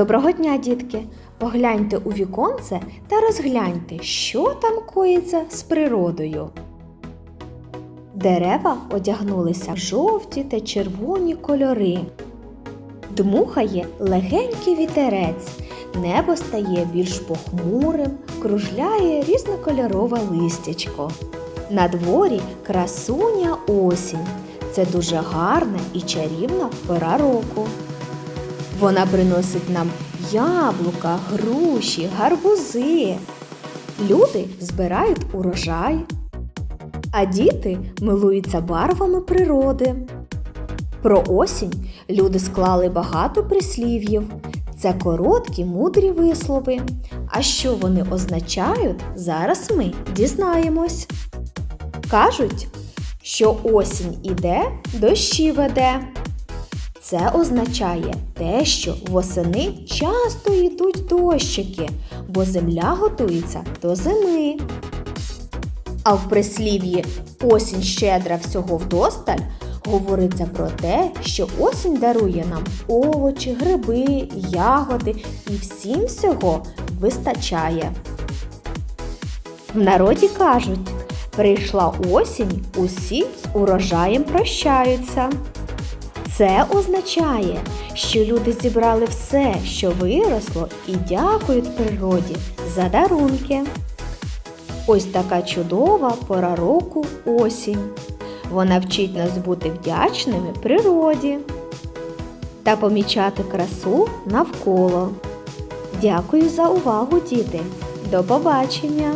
Доброго дня, дітки! Погляньте у віконце та розгляньте, що там коїться з природою. Дерева одягнулися в жовті та червоні кольори. Дмухає легенький вітерець, небо стає більш похмурим, кружляє різнокольорове листячко. На дворі красуня осінь. Це дуже гарна і чарівна пора року. Вона приносить нам яблука, груші, гарбузи. Люди збирають урожай, а діти милуються барвами природи. Про осінь люди склали багато прислів'їв. Це короткі, мудрі вислови. А що вони означають, зараз ми дізнаємось. Кажуть, що осінь іде, дощі веде. Це означає те, що восени часто йдуть дощики, бо земля готується до зими. А в прислів'ї осінь щедра всього вдосталь говориться про те, що осінь дарує нам овочі, гриби, ягоди і всім всього вистачає. В народі кажуть, прийшла осінь, усі з урожаєм прощаються. Це означає, що люди зібрали все, що виросло, і дякують природі за дарунки. Ось така чудова пора року осінь. Вона вчить нас бути вдячними природі та помічати красу навколо. Дякую за увагу, діти! До побачення!